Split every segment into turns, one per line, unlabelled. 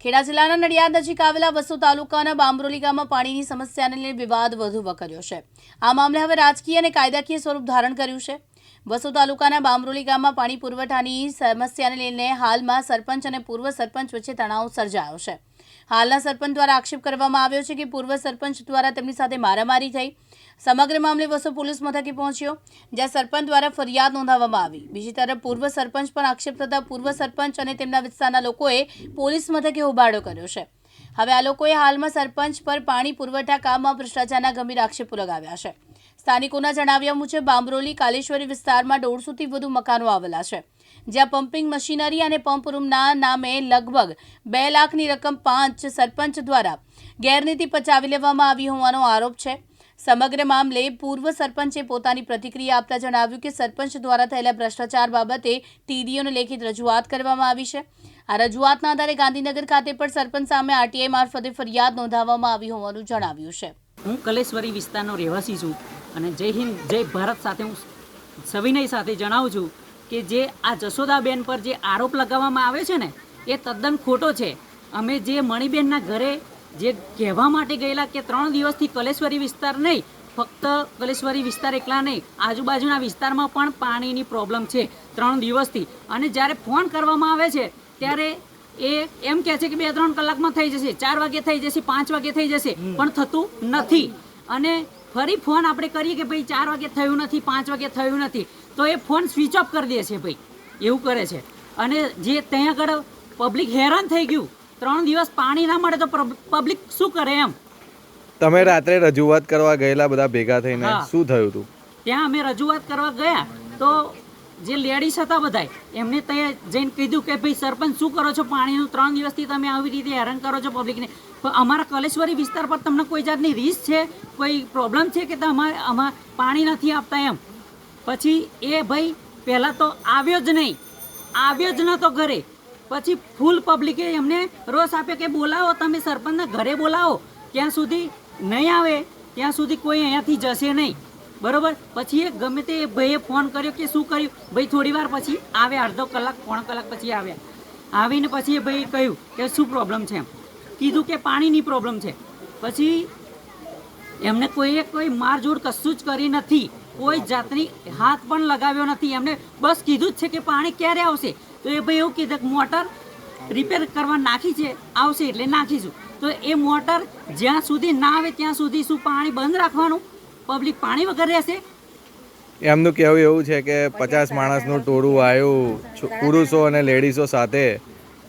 ખેડા જિલ્લાના નડિયાદ નજીક આવેલા વસુ તાલુકાના બામરોલી ગામમાં પાણીની સમસ્યાને લઈને વિવાદ વધુ વકર્યો છે. આ મામલે હવે રાજકીય અને કાયદાકીય સ્વરૂપ ધારણ કર્યું છે. વસુ તાલુકાના બામરોલી ગામમાં પાણી પુરવઠાની સમસ્યાને લઈને હાલમાં સરપંચ અને પૂર્વ સરપંચ વચ્ચે તણાવ સર્જાયો છે. હાલના સરપંચ દ્વારા આક્ષેપ કરવામાં આવ્યો છે કે પૂર્વ સરપંચ દ્વારા તેમની સાથે મારામારી થઈ. સમગ્ર મામલે વસુ પોલીસ મથકે પહોંચ્યો, જ્યાં સરપંચ દ્વારા ફરિયાદ નોંધાવવામાં આવી. બીજી તરફ પૂર્વ સરપંચ પર આક્ષેપ થતા પૂર્વ સરપંચ અને તેમના વિસ્તારના લોકોએ પોલીસ મથકે હોબાળો કર્યો છે. હવે આ લોકોએ હાલમાં સરપંચ પર પાણી પુરવઠા કામમાં ભ્રષ્ટાચારના ગંભીર આક્ષેપો લગાવ્યા છે. સ્થાનિકોના જણાવ્યા મુજબ, બામરોલી, કાલેશ્વરી વિસ્તારમાં દોઢસોથી વધુ મકાનો આવેલા છે. જ્યાં પમ્પિંગ મશીનરી અને પંપ રૂમના નામે લગભગ બે લાખની રકમ પાંચ સરપંચ દ્વારા ગેરરીતિ પચાવી લેવામાં આવી હોવાનો આરોપ છે. સમગ્ર મામલે પૂર્વ સરપંચે પોતાની પ્રતિક્રિયા આપતા જણાવ્યું કે સરપંચ દ્વારા થયેલા ભ્રષ્ટાચાર બાબતે ટીડીઓને લેખિત રજૂઆત કરવામાં આવી છે. આ રજૂઆતના આધારે ગાંધીનગર ખાતે પણ સરપંચ સામે આરટીઆઈ મારફતે ફરિયાદ નોંધાવવામાં આવી હોવાનું જણાવ્યું છે.
હું કલેશ્વરી વિસ્તારનો રહેવાસી છું અને જય હિન્દ, જય ભારત સાથે હું સવિનય સાથે જણાવું છું કે જે આ જશોદાબેન પર જે આરોપ લગાવવામાં આવે છે ને, એ તદ્દન ખોટો છે. અમે જે મણિબેનના ઘરે જે કહેવા માટે ગયેલા કે ત્રણ દિવસથી કલેશ્વરી વિસ્તાર નહીં, ફક્ત કલેશ્વરી વિસ્તાર એકલા નહીં, આજુબાજુના વિસ્તારમાં પણ પાણીની પ્રોબ્લેમ છે ત્રણ દિવસથી. અને જ્યારે ફોન કરવામાં આવે છે ત્યારે એ એમ કહે છે કે બે ત્રણ કલાકમાં થઈ જશે. ચાર વાગે થઈ જશે પાંચ વાગે થઈ જશે. પણ થતું નથી. અને ફરી ફોન આપણે કરીએ કે ભાઈ ચાર વાગે થયું નથી પાંચ વાગે થયું નથી. તો એ ફોન સ્વિચ ઓફ કરી દે છે ભાઈ. એવું કરે છે. અને જે ત્યાં આગળ પબ્લિક હેરાન થઈ ગયું. ત્રણ દિવસ પાણી ના મળે તો પબ્લિક શું કરે એમ?
તમે રાત્રે રજૂઆત કરવા ગયેલા બધા ભેગા થઈને શું થયું હતું
ત્યાં અમે રજૂઆત કરવા ગયા તો જે લેડીઝ હતા બધા એમને ત્યાં જઈને કીધું કે ભાઈ સરપંચ, શું કરો છો? પાણીનું ત્રણ દિવસથી તમે આવી રીતે હેરાન કરો છો પબ્લિકને અમારા કલેશ્વરી વિસ્તાર પર તમને કોઈ જાતની રીસ છે? કોઈ પ્રોબ્લેમ છે કે તમારે અમાર પાણી નથી આપતા એમ? પછી એ ભાઈ પહેલાં તો આવ્યો જ નહીં. આવ્યો જ નહોતો ઘરે. પછી ફૂલ પબ્લિકે એમને રોષ આપ્યો કે બોલાવો, તમે સરપંચને ઘરે બોલાવો. ત્યાં સુધી નહીં આવે. ત્યાં સુધી કોઈ અહીંયાથી જશે નહીં. બરોબર? પછી એ ગમે તે ભાઈએ ફોન કર્યો કે શું કર્યું? ભાઈ, થોડી વાર પછી આવ્યા, અડધો કલાક, પોણો કલાક પછી આવ્યા. આવીને પછી એ ભાઈ કહ્યું કે શું પ્રોબ્લેમ છે એમ? કીધું કે પાણીની પ્રોબ્લેમ છે. પછી એમને કોઈએ કોઈ મારજોડ કશું જ કરી નથી. કોઈ જાતની હાથ પણ લગાવ્યો નથી. એમને બસ કીધું જ છે કે પાણી ક્યારે આવશે? તો એ ભાઈ એવું કીધું કે મોટર રિપેર કરવા નાખી છે, આવશે એટલે નાખીશું. તો એ મોટર જ્યાં સુધી ના આવે ત્યાં સુધી શું પાણી બંધ રાખવાનું? પબ્લિક પાણી વગર રહેશે?
એમનું કહેવું એવું છે કે પચાસ માણસનું ટોળું આવ્યું પુરુષો અને લેડીઝો સાથે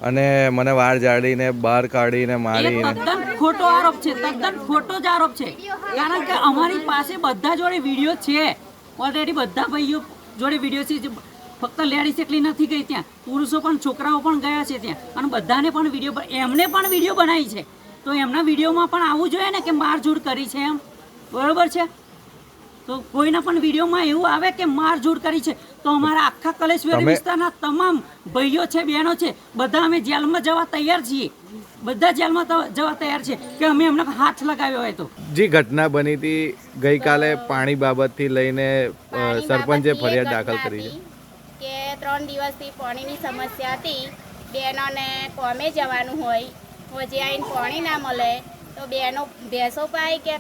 અને મને વાર જાળીને બહાર કાઢીને મારી
તદ્દન ખોટો આરોપ છે તદ્દન ખોટો જ આરોપ છે. કારણ કે અમારી પાસે બધા જોડે વીડિયો છે. ઓલરેડી બધા ભાઈઓ જોડે વીડિયો છે ફક્ત લેડીઝ એકલી નથી ગઈ ત્યાં. પુરુષો પણ છોકરાઓ પણ ગયા છે ત્યાં. અને બધાને પણ વીડિયો એમને પણ વીડિયો બનાવી છે. તો એમના વિડીયોમાં પણ આવવું જોઈએ ને કે મારઝૂડ કરી છે એમ? બરોબર છે? તો કોઈના પણ વિડીયોમાં એવું આવે કે મારઝૂડ કરી છે તો અમારા આખા કલેશ્વરી વિસ્તારના તમામ ભાઈઓ છે બહેનો છે બધા અમે જેલમાં જવા તૈયાર છીએ. બધા જેલમાં જવા તૈયાર છે કે અમે એમને હાથ લગાવ્યો હોય તો.
જે ઘટના બની હતી ગઈકાલે પાણી બાબતથી લઈને સરપંચે ફરિયાદ દાખલ કરી છે.
કે ત્રણ દિવસથી પાણીની સમસ્યા હતી. બહેનોને કોમે જવાનું હોય હોજે આવીને પાણી ના મળે તો બહેનો ભેંસો પાય કે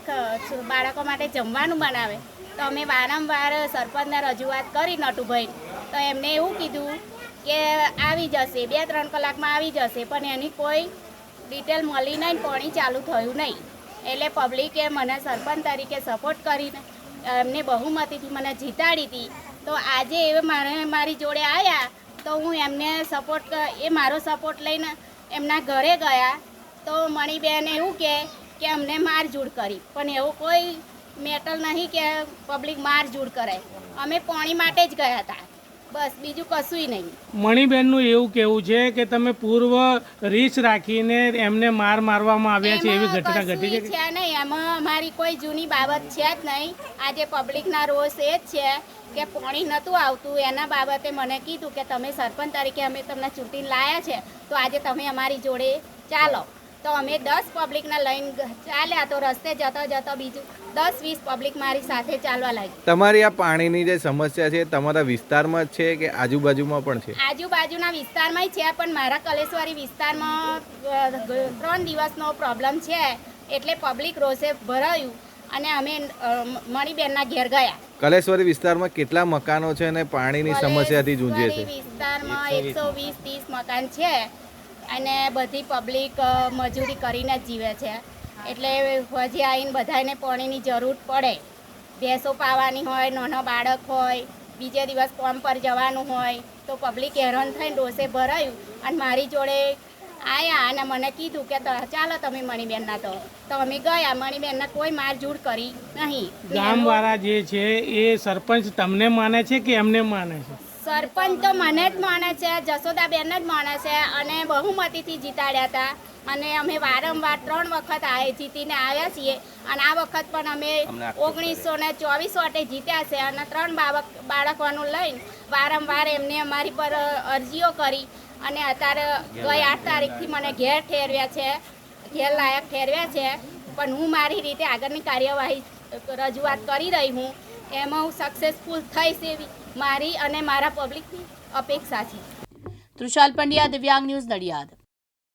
બાળકો માટે જમવાનું બનાવે. તો અમે વારંવાર સરપંચને રજૂઆત કરી નટુભાઈ. તો એમને એવું કીધું કે આવી જશે, બે ત્રણ કલાકમાં આવી જશે, પણ એની કોઈ ડિટેલ મળી નહીં, પાણી ચાલુ થયું નહીં. એટલે પબ્લિકે મને સરપંચ તરીકે સપોર્ટ કરીને, એમને બહુમતીથી મને જીતાડી હતી. તો આજે એ મારે મારી જોડે આવ્યા તો હું એમને સપોર્ટ એ મારો સપોર્ટ લઈને એમના ઘરે ગયા. તો મણીબેન એવું કહે કે અમને મારઝૂડ કરી. પણ એવું કોઈ મેટલ નહીં કે પબ્લિક મારઝૂડ કરે. અમે પાણી માટે જ ગયા હતા. બસ બીજું કશુંય નહીં.
મણિબેનનું એવું કેવું છે કે તમે પૂર્વ રીસ રાખીને એમને માર મારવામાં આવ્યા છે એવી ઘટના ઘટી છે
છે નહીં. એમાં અમારી કોઈ જૂની બાબત છે જ નહીં. આજે પબ્લિકના રોષ એ જ છે કે પાણી નહોતું આવતું. એના બાબતે મને કીધું કે તમે સરપંચ તરીકે અમે તમને ચૂંટીને લાયા છે. તો આજે તમે અમારી જોડે ચાલો. તો અમે દસ પબ્લિકના લઈને ચાલ્યા તો રસ્તે જતો જતો બીજું દસ વીસ પબ્લિક મારી સાથે ચાલવા લાગી
તમારી આ પાણીની જે સમસ્યા છે તમારા વિસ્તારમાં જ છે કે આજુબાજુમાં પણ છે?
આજુબાજુના વિસ્તારમાં છે પણ મારા કલેશ્વરી વિસ્તારમાં ત્રણ દિવસનો પ્રોબ્લેમ છે એટલે પબ્લિક રોષે ભરાયું અને અમે મણીબેનના ઘેર ગયા.
કલેશ્વરી વિસ્તારમાં કેટલા મકાનો છે અને પાણીની સમસ્યાથી જૂંજે છે?
વિસ્તારમાં એકસો વીસ ત્રીસ મકાન છે. અને બધી પબ્લિક મજૂરી કરીને જ જીવે છે. એટલે હજી આવીને બધાને પાણીની જરૂર પડે. ભેંસો પાવાની હોય, નાનો બાળક હોય, બીજે દિવસ કોમ પર જવાનું હોય, તો પબ્લિક હેરાન થઈને ડોસે ભરાયું. અને મારી જોડે આયા અને મને કીધું કે ચાલો તમે મણિબેનના તો. તો અમે ગયા, મણિબેનના કોઈ મારઝૂડ કરી નહીં.
ગામવાળા જે છે, એ સરપંચ તમને માને છે કે એમને માને છે?
સરપંચ તો મને જ માને છે જશોદાબેન જ માને છે અને બહુમતીથી જીતાડ્યા હતા. અને અમે વારંવાર ત્રણ વખત આ જીતીને આવ્યા છીએ અને આ વખત પણ અમે ઓગણીસો ને ચોવીસ વટે જીત્યા છે અને ત્રણ બાળક બાળકોનું લઈને વારંવાર એમને અમારી પર અરજીઓ કરી અને અત્યારે ગઈ આઠ તારીખથી મને ઘેર ઠેરવ્યા છે ઘેર લાયક ઠેરવ્યા છે. પણ હું મારી રીતે આગળની કાર્યવાહી રજૂઆત કરી રહી હું. એમાં હું સક્સેસફુલ થઈશ એવી મારી અને મારા પબ્લિકની અપેક્ષા છે.
તૃષાલ પંડ્યા, દિવ્યાંગ ન્યૂઝ નડિયાદ.